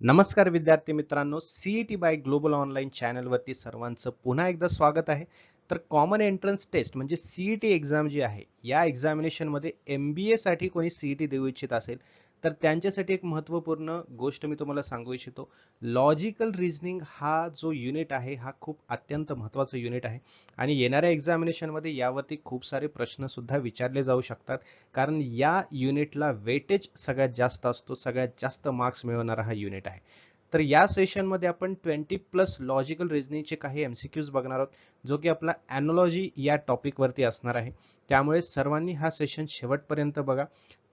नमस्कार विद्यार्थी मित्रांनो सीईटी बाय ग्लोबल ऑनलाईन चॅनलवरती सर्वांचं पुन्हा एकदा स्वागत आहे. तर कॉमन एंट्रन्स टेस्ट म्हणजे सीईटी एक्झाम जी आहे या एक्झामिनेशनमध्ये एम बी एसाठी कोणी सीईटी देऊ इच्छित असेल तर त्यांच्यासाठी एक महत्त्वपूर्ण गोष्ट मी तुम्हाला सांगू इच्छितो. लॉजिकल रिझनिंग हा जो युनिट आहे हा खूप अत्यंत महत्त्वाचा युनिट आहे. आणि येणाऱ्या एक्झामिनेशनमध्ये यावरती खूप सारे प्रश्न सुद्धा विचारले जाऊ शकतात. कारण या युनिटला वेटेज सगळ्यात जास्त असतो सगळ्यात जास्त मार्क्स मिळवणारा हा युनिट आहे. तर या सेशनमध्ये आपण ट्वेंटी प्लस लॉजिकल रिझनिंगचे काही एमसीक्यूज बघणार आहोत जो की आपला ॲनॉलॉजी या टॉपिकवरती असणार आहे. त्यामुळे सर्वांनी हा सेशन शेवटपर्यंत बघा.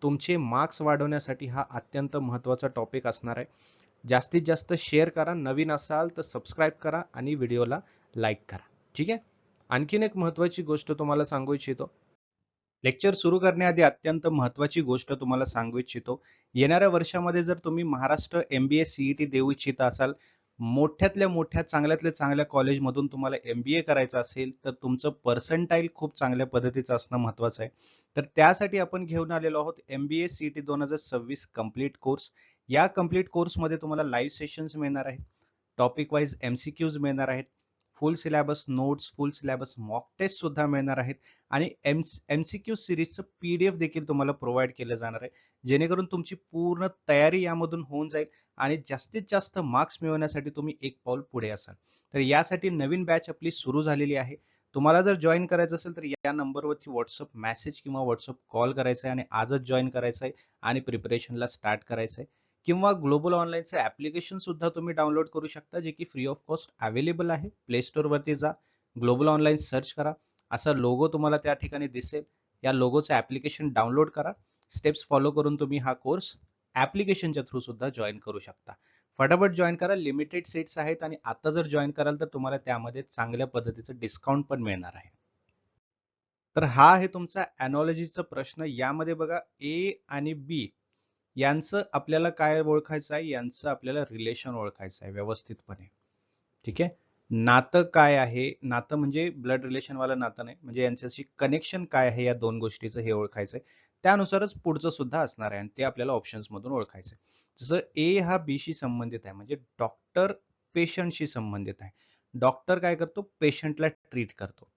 तुमचे मार्क्स वाढवण्यासाठी हा अत्यंत महत्त्वाचा टॉपिक असणार आहे. जास्तीत जास्त शेअर करा नवीन असाल तर सबस्क्राईब करा आणि व्हिडिओला लाईक करा. ठीक आहे? आणखीन एक महत्त्वाची गोष्ट तुम्हाला सांगू इच्छितो. लेक्चर सुरू करण्याआधी अत्यंत महत्त्वाची गोष्ट तुम्हाला सांगू इच्छितो. येणाऱ्या वर्षामध्ये जर तुम्ही Maharashtra M B A CET देऊ इच्छित असाल मोठ्यातल्या मोठ्या चांगल्यातल्या चांगल्या कॉलेजमधून तुम्हाला एम बी ए करायचं असेल तर तुमचं पर्सेंटाईल खूप चांगल्या पद्धतीचं असणं महत्त्वाचं आहे. तर त्यासाठी आपण घेऊन आलेलो आहोत M B A C T दोन हजार सव्वीस कंप्लीट कोर्स या कंप्लीट कोर्समध्ये तुम्हाला लाईव्ह सेशन्स मिळणार आहेत. Topic wise M C Qs मिळणार आहेत. Full syllabus notes full syllabus mock test सुद्धा मिळणार आहेत. आणि एम एम सी क्यू सिरीजचं पी डी एफ देखील तुम्हाला प्रोव्हाइड केलं जाणार आहे. जेणेकरून तुमची पूर्ण तयारी यामधून होऊन जाईल. आणि जास्तीत जास्त मार्क्स मिळवण्यासाठी तुम्ही एक पाऊल पुढे असाल. तर यासाठी नवीन बॅच आपली सुरू झालेली आहे. तुम्हाला जर जॉईन करायचं असेल तर या नंबरवरती व्हॉट्सअप मेसेज किंवा व्हॉट्सअप कॉल करायचा आहे आणि आजच जॉईन करायचं आहे आणि प्रिपरेशनला स्टार्ट करायचं आहे किंवा ग्लोबल ऑनलाईनचं ॲप्लिकेशन सुद्धा तुम्ही डाउनलोड करू शकता जे की फ्री ऑफ कॉस्ट अवेलेबल आहे. प्ले स्टोअरवरती जा ग्लोबल ऑनलाईन सर्च करा. असा लोगो तुम्हाला त्या ठिकाणी दिसेल. या लोगोचं ॲप्लिकेशन डाउनलोड करा. स्टेप्स फॉलो करून तुम्ही हा कोर्स ऍप्लिकेशनच्या थ्रू सुद्धा जॉईन करू शकता. फटाफट जॉईन करा. लिमिटेड सीट्स आहेत आणि आता जर जॉईन कराल तर तुम्हाला त्यामध्ये चांगल्या पद्धतीचं डिस्काउंट पण मिळणार आहे. तर हा आहे तुमचा ॲनॉलॉजीचा प्रश्न. यामध्ये बघा ए आणि बी यांचं आपल्याला काय ओळखायचं आहे? यांचं आपल्याला रिलेशन ओळखायचं आहे व्यवस्थितपणे. ठीक आहे? नातं काय आहे? नातं म्हणजे ब्लड रिलेशनवालं नातं नाही. म्हणजे यांच्याशी कनेक्शन काय आहे या दोन गोष्टीचं हे ओळखायचं आहे. त्यानुसारच पुढचं सुद्धा असणार आहे आणि ते आपल्याला ऑप्शन्स मधून ओळखायचं आहे. जसं ए हा बीशी संबंधित आहे म्हणजे डॉक्टर पेशंटशी संबंधित आहे. डॉक्टर काय करतो? पेशंटला ट्रीट करतो.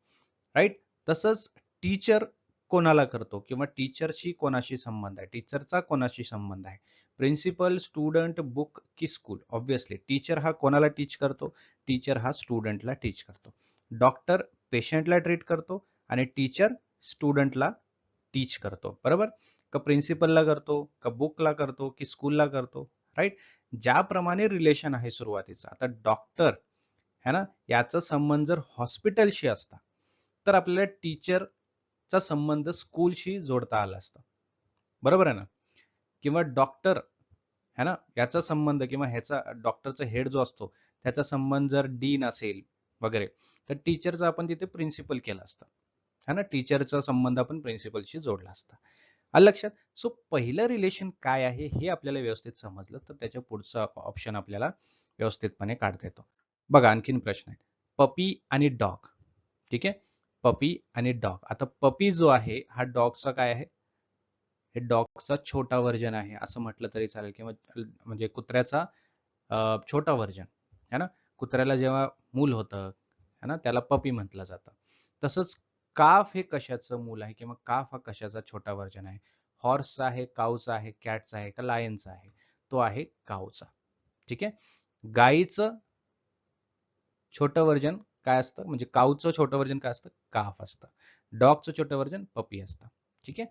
राईट तसंच टीचर कोणाला करतो? किंवा टीचरशी कोणाशी संबंध आहे? टीचरचा कोणाशी संबंध आहे? प्रिन्सिपल स्टुडंट बुक की स्कूल ऑब्विसली टीचर हा कोणाला टीच करतो? टीचर हा स्टुडंटला टीच करतो. डॉक्टर पेशंटला ट्रीट करतो आणि टीचर स्टुडंटला टीच करतो. बरोबर? का प्रिन्सिपलला करतो का बुकला करतो की स्कूलला करतो राईट ज्याप्रमाणे रिलेशन आहे सुरुवातीचं. आता डॉक्टर है ना? याचा संबंध जर हॉस्पिटलशी असता तर आपल्याला टीचरचा संबंध स्कूलशी जोडता आला असता. बरोबर आहे ना? किंवा डॉक्टर है ना? याचा संबंध किंवा ह्याचा डॉक्टरचा हेड जो असतो त्याचा संबंध जर डीन असेल वगैरे तर टीचरचा आपण तिथे प्रिन्सिपल केला असता. है ना टीचरचा संबंध आपण प्रिन्सिपलशी जोडला असता. आलं लक्षात सो पहिलं रिलेशन काय आहे हे आपल्याला व्यवस्थित समजलं तर त्याच्या पुढचा ऑप्शन आपल्याला व्यवस्थितपणे काढता येतो. बघा आणखीन प्रश्न आहे. पपी आणि डॉग ठीक आहे? पपी आणि डॉग आता पपी जो आहे हा डॉगचा काय आहे? हे डॉगचा छोटा व्हर्जन आहे असं म्हटलं तरी चालेल. किंवा म्हणजे कुत्र्याचा छोटा व्हर्जन है ना? कुत्र्याला जेव्हा मूल होतं है ना? त्याला पपी म्हटलं जातं. तसंच काफ हे कशाचं मूल आहे? किंवा काफ हा कशाचा छोटा वर्जन आहे? हॉर्सचा आहे काऊचा आहे कॅटचा आहे का लायनचा आहे? तो आहे काऊचा ठीक आहे? गाईचं छोटं वर्जन काय असतं? म्हणजे काऊचं छोटं वर्जन काय असतं? काफ असतं. डॉगचं छोटं वर्जन पपी असतं. ठीक आहे?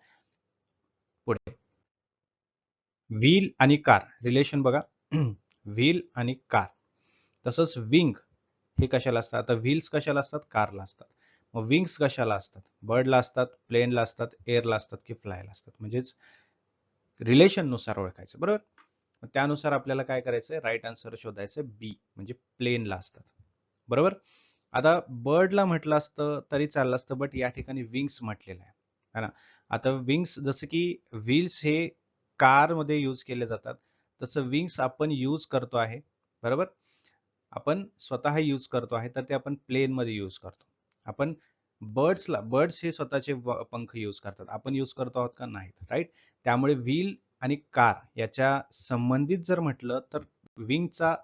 पुढे. व्हील आणि कार रिलेशन बघा. व्हील आणि कार तसंच विंग हे कशाला असतात? आता व्हील्स कशाला असतात? कारला असतात. मग विंग्स कशाला असतात? बर्डला असतात प्लेनला असतात एअरला असतात की फ्लायला असतात? म्हणजेच रिलेशननुसार ओळखायचं बरोबर? त्यानुसार आपल्याला काय करायचं राईट आन्सर शोधायचं बी म्हणजे प्लेनला असतात. बरोबर? आता बर्डला म्हटलं असतं तरी चाललं असतं बट या ठिकाणी विंग्स म्हटलेलं आहे. है ना? आता विंग्स जसं की व्हील्स हे कारमध्ये यूज केले जातात तसं विंग्स आपण यूज करतो आहे बरोबर? आपण स्वतः यूज करतो आहे तर ते आपण प्लेनमध्ये यूज करतो. आपण बर्ड्सला बर्ड्स हे स्वतःचे पंख यूज करतात. आपण यूज करतो आहोत का? नाहीत राईट त्यामुळे व्हील आणि कार याच्या संबंधित जर म्हटलं तर विंगचा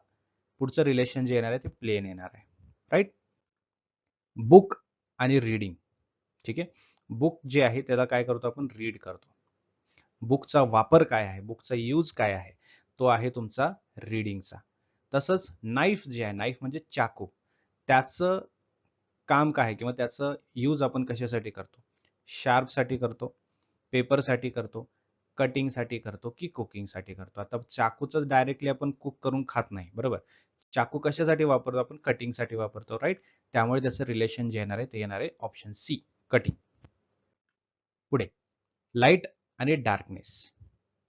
पुढचं रिलेशन जे येणार आहे ते प्लेन येणार आहे राईट बुक आणि रीडिंग ठीक आहे? बुक जे आहे त्याला काय करतो आपण? रीड करतो. बुकचा वापर काय आहे? बुकचा यूज काय आहे? तो आहे तुमचा रीडिंगचा तसंच नाईफ जे आहे नाईफ म्हणजे चाकू. त्याचं काम काय आहे किंवा त्याचं यूज आपण कशासाठी करतो? शार्पसाठी करतो पेपरसाठी करतो कटिंगसाठी करतो की कुकिंगसाठी करतो? आता चाकूचं डायरेक्टली आपण कुक करून खात नाही बरोबर? चाकू कशासाठी वापरतो? आपण कटिंगसाठी वापरतो राईट त्यामुळे त्याचं रिलेशन जे येणार आहे ते येणार आहे ऑप्शन सी कटिंग पुढे. लाइट आणि डार्कनेस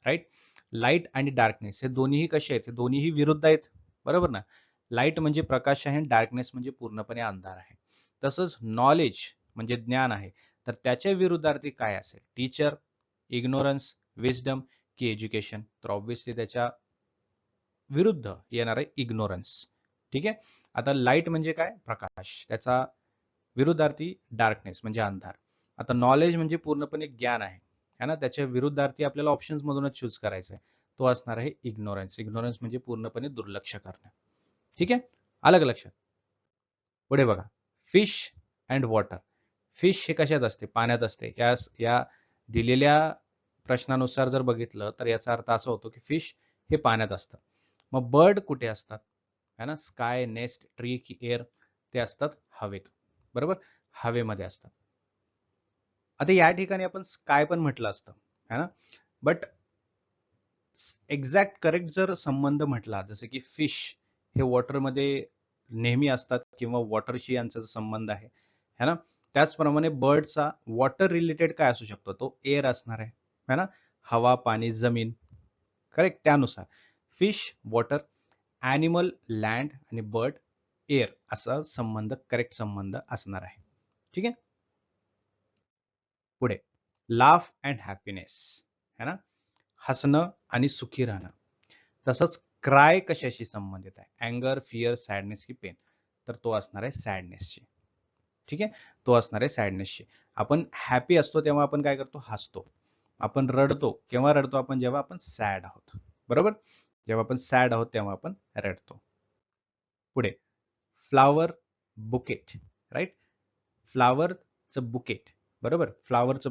राईट लाइट आणि डार्कनेस हे दोन्हीही कसे आहेत? हे दोन्हीही विरुद्ध आहेत बरोबर ना? लाइट म्हणजे प्रकाश आहे डार्कनेस म्हणजे पूर्णपणे अंधार आहे. तसंच नॉलेज म्हणजे ज्ञान आहे. तर त्याच्या विरुद्धार्थी काय असेल? टीचर इग्नोरन्स विजडम की एज्युकेशन तर ऑब्व्हियसली त्याच्या विरुद्ध येणार आहे इग्नोरन्स ठीक आहे? आता लाइट म्हणजे काय? प्रकाश. त्याचा विरुद्धार्थी डार्कनेस म्हणजे अंधार. आता नॉलेज म्हणजे पूर्णपणे ज्ञान आहे. है ना? त्याच्या विरुद्धार्थी आपल्याला ऑप्शन्स मधूनच चूज करायचा आहे. तो असणार आहे इग्नोरन्स इग्नोरन्स म्हणजे पूर्णपणे दुर्लक्ष करणं. ठीक आहे? अलग लक्षात? पुढे बघा. Fish and water. फिश हे कशात असते? पाण्यात असते. या या दिलेल्या प्रश्नानुसार जर बघितलं तर याचा अर्थ असा होतो की फिश हे पाण्यात असतं. मग बर्ड कुठे असतात? है ना? स्काय नेस्ट ट्री की एअर ते असतात हवेत. बरोबर? हवेमध्ये असतात. आता या ठिकाणी आपण स्काय पण म्हटलं असतं. है ना? बट एक्झॅक्ट करेक्ट जर संबंध म्हटला जसं की फिश हे वॉटरमध्ये नेहमी असतात किंवा वॉटरशी यांचा संबंध आहे है ना? त्याचप्रमाणे बर्डचा वॉटर रिलेटेड काय असू शकतो? तो एअर असणार आहे है ना? हवा पाणी जमीन करेक्ट? त्यानुसार. फिश वॉटर ॲनिमल लँड आणि बर्ड एअर असा संबंध करेक्ट संबंध असणार आहे. ठीक आहे? पुढे. लाफ अँड हॅपीनेस है ना? हसणं आणि सुखी राहणं. तसंच क्राय कशाशी संबंधित आहे? अँगर फिअर सॅडनेस की पेन. तर तो असणार आहे सॅडनेसशी ठीक आहे? तो असणार आहे सॅडनेसची आपण हॅपी असतो तेव्हा आपण काय करतो? हसतो. आपण रडतो. केव्हा रडतो आपण? जेव्हा आपण सॅड आहोत. बरोबर? जेव्हा आपण सॅड आहोत तेव्हा आपण रडतो. पुढे. फ्लावर बुकेट राईट फ्लावरचं बुकेट बरोबर? फ्लावरचं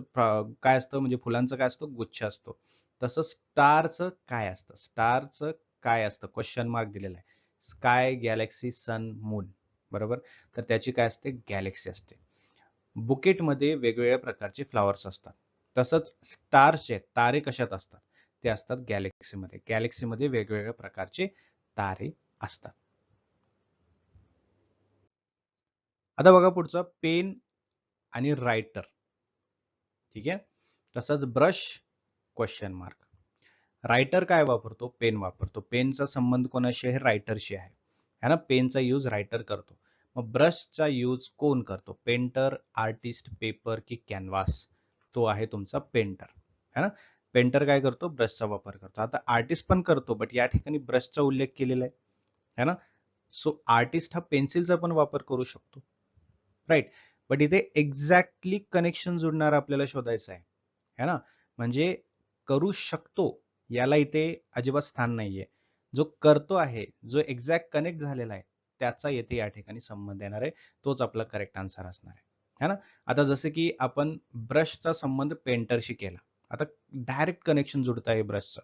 काय असतं? म्हणजे फुलांचं काय असतं? गुच्छ असतो. तसं स्टारचं काय असतं? स्टारचं काय असतं? क्वेश्चन मार्क दिलेला आहे. स्काय गॅलेक्सी सन मून बरोबर? तर त्याची काय असते? गॅलेक्सी असते. बुकेटमध्ये वेगवेगळ्या प्रकारचे फ्लावर्स असतात. तसंच स्टारचे तारे कशात असतात? ते असतात गॅलेक्सीमध्ये. गॅलेक्सीमध्ये वेगवेगळ्या प्रकारचे तारे असतात. आता बघा पुढचं. पेन आणि रायटर ठीक आहे? तसंच ब्रश क्वेश्चन मार्क रायटर काय वापरतो? पेन वापरतो. पेनचा संबंध कोणाशी आहे? रायटरशी आहे. है ना पेनचा यूज रायटर करतो. मग ब्रशचा यूज कोण करतो? पेंटर आर्टिस्ट पेपर की कॅनव्हास? तो आहे तुमचा पेंटर है ना? पेंटर काय करतो? ब्रशचा वापर करतो. आता आर्टिस्ट पण करतो बट या ठिकाणी ब्रशचा उल्लेख केलेला आहे है ना? सो आर्टिस्ट हा पेन्सिलचा पण वापर करू शकतो. राईट बट इथे एक्झॅक्टली कनेक्शन जुडणार आपल्याला शोधायचं आहे है ना? म्हणजे करू शकतो याला इथे अजिबात स्थान नाहीये. जो करतो आहे जो एक्झॅक्ट कनेक्ट झालेला आहे त्याचा येथे या ठिकाणी संबंध येणार आहे. तोच आपला करेक्ट आन्सर असणार आहे. है ना? आता जसे की आपण ब्रशचा संबंध पेंटरशी केला. आता डायरेक्ट कनेक्शन जुडत आहे ब्रशचं.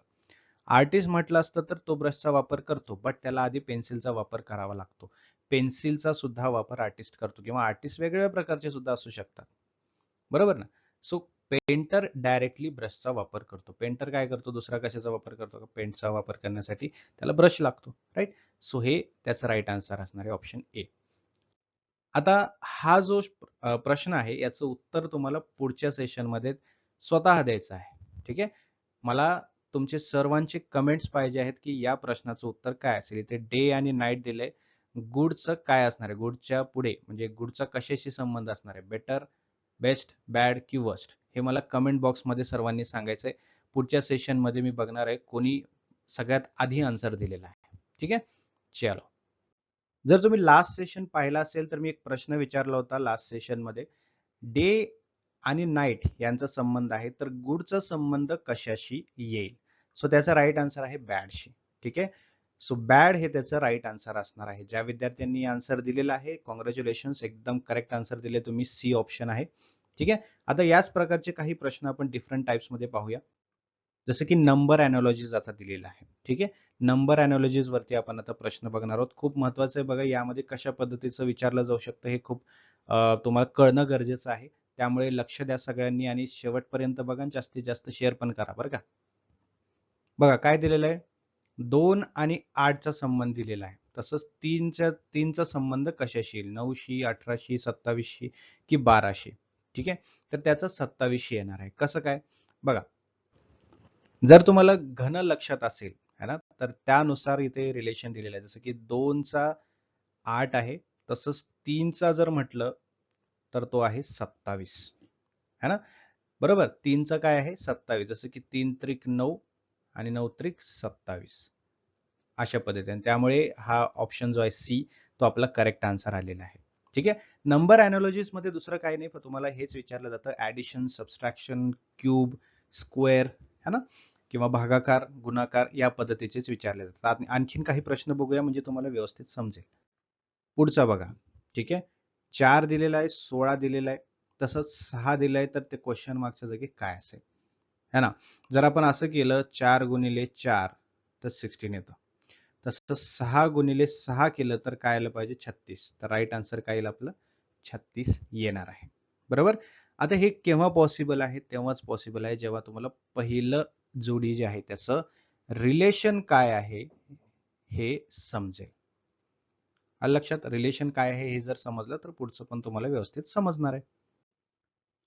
आर्टिस्ट म्हटलं असतं तर तो ब्रशचा वापर करतो बट त्याला आधी पेन्सिलचा वापर करावा लागतो. पेन्सिलचा सुद्धा वापर आर्टिस्ट करतो किंवा आर्टिस्ट वेगवेगळ्या प्रकारचे सुद्धा असू शकतात. बरोबर ना? सो पेंटर डायरेक्टली ब्रशचा वापर करतो. पेंटर काय करतो? दुसरा कशाचा वापर करतो? पेंटचा वापर करण्यासाठी त्याला ब्रश लागतो राईट सो हे त्याचं राईट आन्सर असणार आहे ऑप्शन ए आता हा जो प्रश्न आहे याचं उत्तर तुम्हाला पुढच्या सेशनमध्ये स्वतः द्यायचं आहे. ठीक आहे? मला तुमचे सर्वांचे कमेंट्स पाहिजे आहेत की या प्रश्नाचं उत्तर काय असेल? इथे डे आणि नाईट दिले. गुडचं काय असणार आहे? गुडच्या पुढे म्हणजे गुडचा कशाशी संबंध असणार आहे? बेटर बेस्ट बॅड की वर्स्ट हे मला कमेंट बॉक्समध्ये सर्वांनी सांगायचं आहे. पुढच्या सेशनमध्ये मी बघणार आहे कोणी सगळ्यात आधी आन्सर दिलेला आहे. ठीक आहे? चलो. जर तुम्ही लास्ट सेशन पाहिला असेल तर मी एक प्रश्न विचारला होता लास्ट सेशनमध्ये. डे आणि नाईट यांचा संबंध आहे तर गुडचा संबंध कशाशी येईल? सो त्याचा राईट आन्सर आहे बॅडशी. ठीक आहे? सो बॅड हे त्याचं राईट आन्सर असणार आहे. ज्या विद्यार्थ्यांनी आन्सर दिलेला आहे कॉंग्रॅच्युलेशन एकदम करेक्ट आन्सर दिले तुम्ही सी ऑप्शन आहे. ठीक आहे? आता याच प्रकारचे काही प्रश्न आपण डिफरंट टाइप्समध्ये पाहूया. जसं की नंबर अॅनॉलॉजीज आता दिलेला आहे. ठीक आहे? नंबर अॅनॉलॉजीज वरती आपण आता प्रश्न बघणार आहोत. खूप महत्वाचं आहे बघा यामध्ये कशा पद्धतीचं विचारलं जाऊ शकतं हे खूप तुम्हाला कळणं गरजेचं आहे. त्यामुळे लक्ष द्या सगळ्यांनी आणि शेवटपर्यंत बघा जास्तीत जास्त शेअर पण करा बरं का? बघा काय दिलेलं आहे? दोन आणि आठचा संबंध दिलेला आहे. तसंच तीनच्या तीनचा संबंध कशाशी येईल? नऊशी अठराशी सत्तावीसशी की बाराशे? ठीक आहे? तर त्याचा सत्तावीसशी येणार आहे. कसं काय? बघा. जर तुम्हाला घन लक्षात असेल है ना? तर त्यानुसार इथे रिलेशन दिलेलं आहे. जसं की दोनचा आठ आहे. तसंच तीनचा जर म्हटलं तर तो आहे सत्तावीस. है ना? बरोबर? तीनचा काय आहे? सत्तावीस. जसं की तीन त्रिक नऊ आणि नऊ त्रिक सत्तावीस. अशा पद्धतीने. त्यामुळे हा ऑप्शन जो आहे सी तो आपला करेक्ट आन्सर आलेला आहे. ठीक आहे? नंबर अॅनॉलॉजीजमध्ये दुसरं काही नाही पण तुम्हाला हेच विचारलं जातं. ऍडिशन सबस्ट्रॅक्शन क्यूब स्क्वेअर है ना? किंवा भागाकार गुणाकार या पद्धतीचेच विचारले जातात. आणखीन काही प्रश्न बघूया म्हणजे तुम्हाला व्यवस्थित समजेल. पुढचा बघा. ठीक आहे? चार दिलेला आहे सोळा दिलेला आहे. तसंच सहा दिलं आहे तर ते क्वेश्चन मार्कच्या जागी काय असेल? है ना? जर आपण असं केलं चार गुणिले चार तर सिक्स्टीन येतं. तसं सहा गुणिले सहा केलं तर काय आलं पाहिजे? छत्तीस. तर राईट आन्सर काय येईल आपलं? छत्तीस येणार आहे. बरोबर? आता हे केव्हा पॉसिबल आहे? तेव्हाच पॉसिबल आहे. जेव्हा तुम्हाला पहिलं जोडी जे आहे त्याचं रिलेशन काय आहे हे समजेल. लक्षात? रिलेशन काय आहे हे जर समजलं तर पुढचं पण तुम्हाला व्यवस्थित समजणार आहे.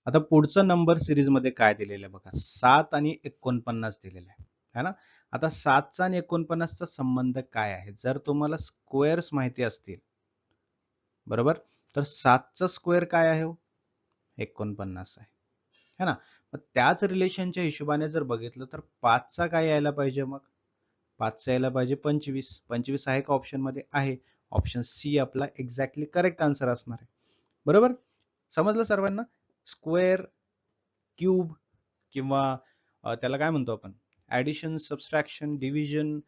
आता पुढचं नंबर सिरीजमध्ये काय दिलेलं आहे बघा? सात आणि एकोणपन्नास दिलेलं आहे. है ना? आता सातचा आणि एकोणपन्नासचा संबंध काय आहे? जर तुम्हाला स्क्वेअर्स माहिती असतील. बरोबर? तर सातचा स्क्वेअर काय आहे हो? एकोणपन्नास आहे. है ना? मग त्याच रिलेशनच्या हिशोबाने जर बघितलं तर पाचचा काय यायला पाहिजे मग? पाचचा यायला पाहिजे पंचवीस. पंचवीस आहे का ऑप्शनमध्ये आहे. ऑप्शन सी आपला एक्झॅक्टली करेक्ट आन्सर असणार आहे. बरोबर? समजलं सर्वांना? स्क्वेअर क्यूब किंवा त्याला काय म्हणतो आपण? ऍडिशन सबस्ट्रॅक्शन डिव्हिजन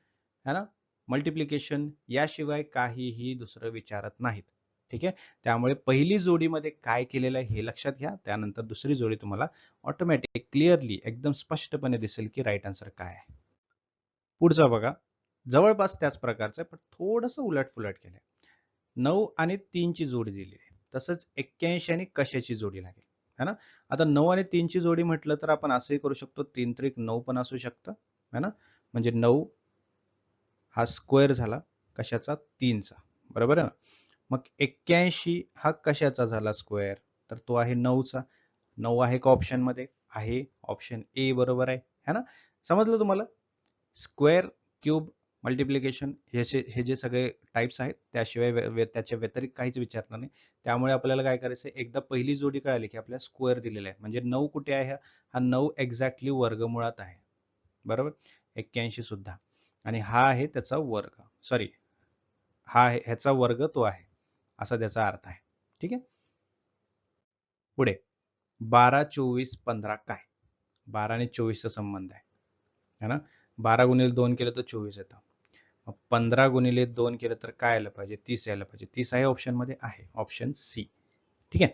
है ना? मल्टिप्लिकेशन याशिवाय काहीही दुसरं विचारत नाहीत. ठीक आहे? त्यामुळे पहिली जोडीमध्ये काय केलेलं आहे हे लक्षात घ्या. त्यानंतर दुसरी जोडी तुम्हाला ऑटोमॅटिक क्लिअरली एकदम स्पष्टपणे दिसेल की राईट आन्सर काय आहे. पुढचा बघा. जवळपास त्याच प्रकारचं आहे पण थोडंसं उलटफुलट केलं केलंय. नऊ आणि तीनची जोडी दिली आहे. तसंच एक्क्याऐंशी आणि कशाची जोडी लागेल? है ना? आता नऊ आणि तीनची जोडी म्हटलं तर आपण असंही करू शकतो तीन त्रिक नऊ पण असू शकतं है ना? म्हणजे नऊ हा स्क्वेअर झाला कशाचा? तीनचा बरोबर आहे ना? मग एक्क्याऐंशी हा कशाचा झाला स्क्वेअर? तर तो आहे नऊचा. नऊ आहे का ऑप्शनमध्ये आहे. ऑप्शन ए बरोबर आहे है ना? समजलं तुम्हाला? स्क्वेअर क्यूब मल्टिप्लिकेशन हे हे जे सगळे टाइप्स आहेत त्याशिवाय त्याच्या व्यतिरिक्त काहीच विचारणार नाही. त्यामुळे आपल्याला काय करायचं एकदा पहिली जोडी कळाली की आपल्याला स्क्वेअर दिलेला आहे. म्हणजे नऊ कुठे आहे हा? नऊ एक्झॅक्टली वर्गमुळात आहे. बरोबर? एक्क्याऐंशी सुद्धा. आणि हा आहे त्याचा वर्ग. सॉरी हा आहे ह्याचा वर्ग तो आहे. असा त्याचा अर्थ आहे. ठीक आहे? पुढे. बारा चोवीस पंधरा काय? बारा आणि चोवीसचा संबंध आहे. है ना? बारा गुणिले दोन केलं तर चोवीस येतं. पंधरा गुणिले दोन केलं तर काय आलं पाहिजे? तीस यायला पाहिजे. तीस आहे ऑप्शनमध्ये आहे. ऑप्शन सी ठीक आहे?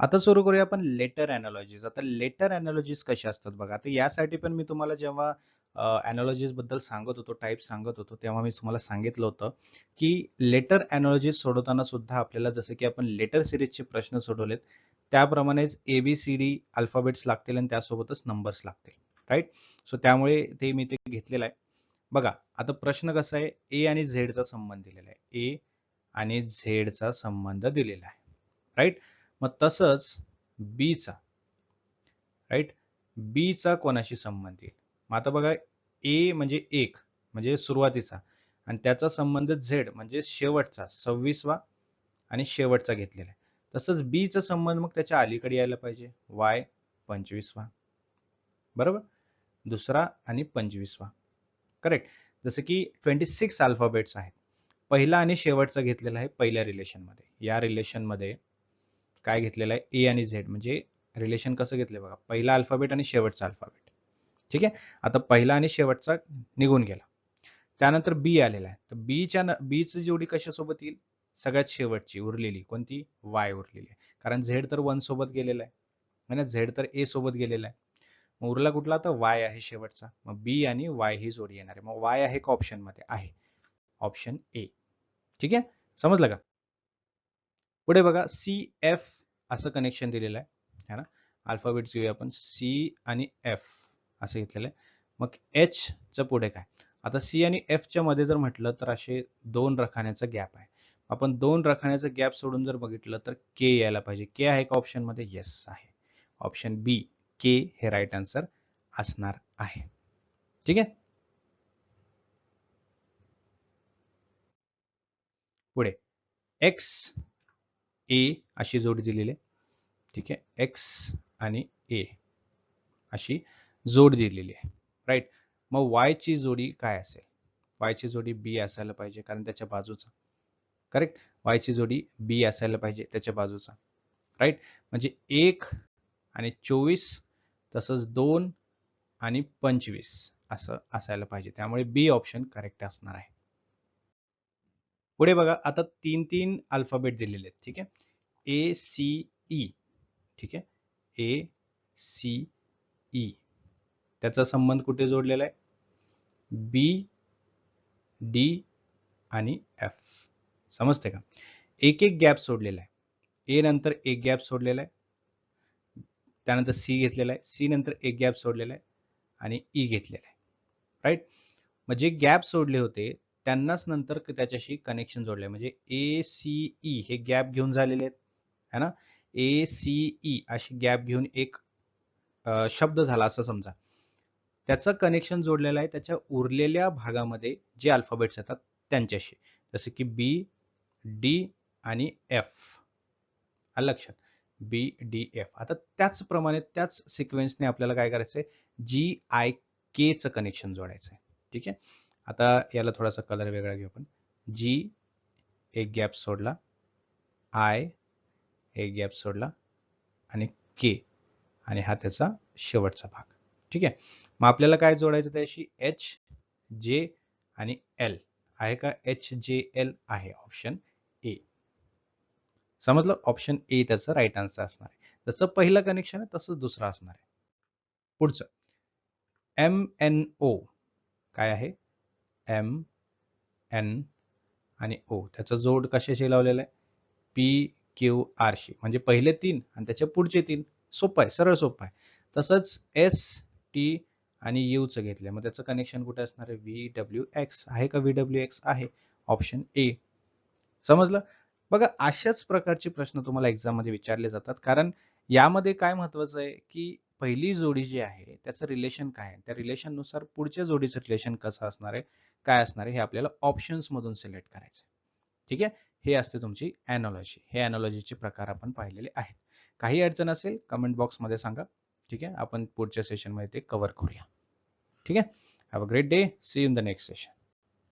आता सुरू करूया आपण लेटर अॅनॉलॉजीज आता लेटर अॅनॉलॉजीज कशा असतात बघा? आता यासाठी पण मी तुम्हाला जेव्हा अॅनॉलॉजीजबद्दल सांगत होतो टाईप सांगत होतो तेव्हा मी तुम्हाला सांगितलं होतं की लेटर अॅनॉलॉजीज सोडवताना सुद्धा आपल्याला जसं की आपण लेटर सिरीजचे प्रश्न सोडवलेत त्याप्रमाणेच एबीसीडी अल्फाबेट्स लागतील आणि त्यासोबतच नंबर्स लागतील. राईट सो त्यामुळे ते मी ते घेतलेलं आहे. बघा आता प्रश्न कसा आहे? ए आणि झेडचा संबंध दिलेला आहे. ए आणि झेडचा संबंध दिलेला आहे. राईट मग तसंच बीचा राईट बीचा कोणाशी संबंध येईल? मग आता बघा ए म्हणजे एक म्हणजे सुरुवातीचा. आणि त्याचा संबंध झेड म्हणजे शेवटचा सव्वीसवा आणि शेवटचा घेतलेला आहे. तसंच बीचा संबंध मग त्याच्या अलीकडे यायला पाहिजे. वाय पंचवीसवा. बरोबर? दुसरा आणि पंचवीसवा. करेक्ट जसं की ट्वेंटी सिक्स अल्फाबेट्स आहेत. पहिला आणि शेवटचा घेतलेला आहे पहिल्या रिलेशनमध्ये या रिलेशनमध्ये काय घेतलेलं आहे? ए आणि झेड म्हणजे रिलेशन कसं घेतलं बघा? पहिला अल्फाबेट आणि शेवटचा अल्फाबेट ठीक आहे? आता पहिला आणि शेवटचा निघून गेला. त्यानंतर बी आलेला आहे. तर बीच्या बीची जोडी कशासोबत येईल? सगळ्यात शेवटची उरलेली. कोणती? वाय उरलेली आहे. कारण झेड तर वन सोबत गेलेला आहे. म्हणजे झेड तर ए सोबत गेलेला आहे. मग उरला कुठला तर वाय आहे शेवटचा. मग बी आणि वाय ही जोडी येणार आहे. मग वाय आहे का ऑप्शनमध्ये आहे. ऑप्शन ए ठीक आहे? समजलं का? पुढे बघा सी एफ असं कनेक्शन दिलेलं आहे. है ना? अल्फाबेट घेऊया आपण. सी आणि एफ असं घेतलेलं आहे. मग एच च पुढे काय? आता सी आणि एफ च्या मध्ये जर म्हटलं तर असे दोन रखाण्याचा गॅप आहे. आपण दोन रखाण्याचा गॅप सोडून जर बघितलं तर के यायला पाहिजे. के आहे का ऑप्शनमध्ये? येस आहे. ऑप्शन बी के हे राईट आन्सर असणार आहे. ठीक आहे? पुढे. एक्स ए अशी जोडी दिलेली आहे. ठीक आहे? एक्स आणि ए अशी जोड दिलेली आहे. राईट मग वाय ची जोडी काय असेल? वाय ची जोडी बी असायला पाहिजे कारण त्याच्या बाजूचा. करेक्ट वायची जोडी बी असायला पाहिजे त्याच्या बाजूचा. राईट म्हणजे एक आणि चोवीस तसंच दोन आणि पंचवीस असं असायला पाहिजे. त्यामुळे बी ऑप्शन करेक्ट असणार आहे. पुढे बघा आता तीन तीन अल्फाबेट दिलेले आहेत. ठीक आहे? ए सी ई ठीक आहे? ए सी ई त्याचा संबंध कुठे जोडलेला आहे? बी डी आणि एफ समजते का? एक एक गॅप सोडलेला आहे. ए नंतर एक गॅप सोडलेला आहे. त्यानंतर सी घेतलेला आहे. सी नंतर एक गॅप सोडलेला आहे आणि ई घेतलेला आहे. राईट मग जे गॅप सोडले होते त्यांनाच नंतर त्याच्याशी कनेक्शन जोडले म्हणजे ए सी ई हे गॅप घेऊन झालेले आहेत. है ना? ए सी ई अशी गॅप घेऊन एक शब्द झाला असं समजा. त्याचं कनेक्शन जोडलेलं आहे. त्याच्या उरलेल्या भागामध्ये जे अल्फाबेट्स येतात त्यांच्याशी. जसे की बी डी आणि एफ लक्षात. B D F. आता त्याचप्रमाणे त्याच सिक्वेन्सने आपल्याला काय करायचंय? जी आय केचं कनेक्शन जोडायचं आहे ठीक आहे? आता याला थोडासा कलर वेगळा घेऊ आपण. जी एक गॅप सोडला. आय एक गॅप सोडला. आणि के आणि हा त्याचा शेवटचा भाग. ठीक आहे? मग आपल्याला काय जोडायचं त्याशी? एच जे आणि एल आहे का? एच जे एल आहे ऑप्शन समजलं? ऑप्शन ए त्याचं राईट आन्सर असणार आहे. जसं पहिलं कनेक्शन आहे तसंच दुसरं असणार आहे. पुढचं. एम एन ओ काय आहे? एम एन आणि ओ त्याचा जोड कशाशी लावलेला आहे? पी क्यू आरशी म्हणजे पहिले तीन आणि त्याच्या पुढचे तीन. सोपं आहे सरळ सोपं आहे. तसंच एस टी आणि यूचं घेतलंय. मग त्याचं कनेक्शन कुठे असणार आहे? व्ही डब्ल्यू एक्स आहे का व्ही डब्ल्यू एक्स आहे. ऑप्शन ए समजलं? बघा अशाच प्रकारचे प्रश्न तुम्हाला एक्झाममध्ये विचारले जातात. कारण यामध्ये काय महत्वाचं आहे की पहिली जोडी जी आहे त्याचं रिलेशन काय आहे? त्या रिलेशननुसार पुढच्या जोडीचं रिलेशन कसं असणार आहे? काय असणार आहे? हे आपल्याला ऑप्शन्स मधून सिलेक्ट करायचं ठीक आहे? हे असते तुमची अॅनॉलॉजी हे अॅनॉलॉजीचे प्रकार आपण पाहिलेले आहेत. काही अडचण असेल कमेंट बॉक्समध्ये सांगा. ठीक आहे? आपण पुढच्या सेशनमध्ये ते कव्हर करूया. ठीक आहे? Have a great day see in the next session